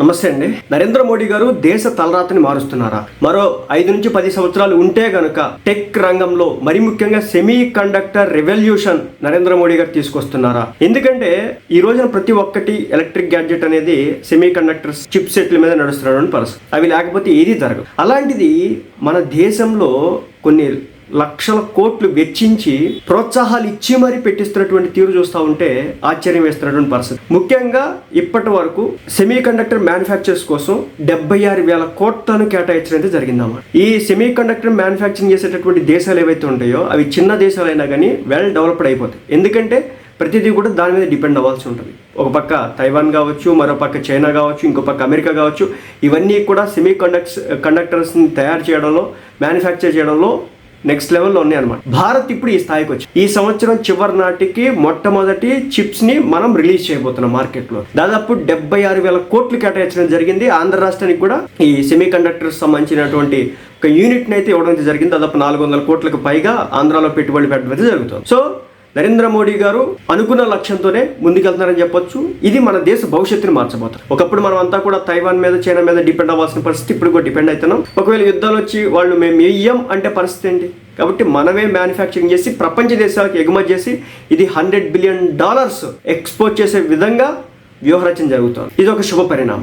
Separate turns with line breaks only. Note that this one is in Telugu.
నమస్తే అండి. నరేంద్ర మోడీ గారు దేశ తలరాతని మారుస్తున్నారా? మరో ఐదు నుంచి పది సంవత్సరాలు ఉంటే గనుక టెక్ రంగంలో మరి ముఖ్యంగా semiconductor revolution Narendra Modi గారు తీసుకొస్తున్నారా? ఎందుకంటే ఈ రోజున ప్రతి ఒక్కటి ఎలక్ట్రిక్ గ్యాడ్జెట్ అనేది సెమీ కండక్టర్స్ చిప్ సెట్ల మీద నడుస్తున్నాడు అని పరస్ అవి లేకపోతే ఏది జరగదు అలాంటిది మన దేశంలో కొన్ని లక్షల కోట్లు వెచ్చించి ప్రోత్సాహాలు ఇచ్చి మరీ పెట్టిస్తున్నటువంటి తీరు చూస్తూ ఉంటే ఆశ్చర్యం వేస్తున్నటువంటి పరిస్థితి. ముఖ్యంగా ఇప్పటి వరకు సెమీ కండక్టర్ మ్యానుఫ్యాక్చర్స్ కోసం డెబ్బై ఆరు వేల కోట్లను కేటాయించడం జరిగిందన్నమాట. ఈ సెమీ కండక్టర్ మ్యానుఫ్యాక్చరింగ్ చేసేటటువంటి దేశాలు ఏవైతే ఉంటాయో అవి చిన్న దేశాలైనా కానీ వెల్ డెవలప్డ్ అయిపోతాయి. ఎందుకంటే ప్రతిదీ కూడా దాని మీద డిపెండ్ అవ్వాల్సి ఉంటుంది. ఒక పక్క తైవాన్ కావచ్చు మరో పక్క చైనా కావచ్చు ఇంకో పక్క అమెరికా కావచ్చు ఇవన్నీ కూడా సెమీ కండక్ట్స్ కండక్టర్స్ని తయారు చేయడంలో మ్యానుఫ్యాక్చర్ చేయడంలో నెక్స్ట్ లెవెల్లో ఉన్నాయి అనమాట భారత్ ఇప్పుడు ఈ స్థాయికి వచ్చి ఈ సంవత్సరం చివరి నాటికి మొట్టమొదటి చిప్స్ని మనం రిలీజ్ చేయబోతున్నాం మార్కెట్లో దాదాపు డెబ్బై ఆరు వేల కోట్లు కేటాయించడం జరిగింది. ఆంధ్ర రాష్ట్రానికి కూడా ఈ సెమీ కండక్టర్స్ సంబంధించినటువంటి ఒక యూనిట్ అయితే ఇవ్వడం జరిగింది. దాదాపు నాలుగు వందల కోట్లకు పైగా ఆంధ్రాలో పెట్టుబడి పెట్టడం జరుగుతుంది. సో నరేంద్ర మోడీ గారు అనుకున్న లక్ష్యంతోనే ముందుకెళ్తున్నారని చెప్పొచ్చు. ఇది మన దేశ భవిష్యత్తుని మార్చబోతారు ఒకప్పుడు మనం అంతా కూడా తైవాన్ మీద చైనా మీద డిపెండ్ అవ్వాల్సిన పరిస్థితి ఇప్పుడు కూడా డిపెండ్ అవుతున్నాం. ఒకవేళ యుద్ధాలు వచ్చి వాళ్ళు మేము ఇయ్యం అంటే పరిస్థితి ఏంటి? కాబట్టి మనమే మ్యానుఫ్యాక్చరింగ్ చేసి ప్రపంచ దేశాలకు ఎగుమతి చేసి ఇది హండ్రెడ్ బిలియన్ డాలర్స్ ఎక్స్పోర్ట్ చేసే విధంగా వ్యూహరచన జరుగుతుంది. ఇది ఒక శుభ పరిణామం.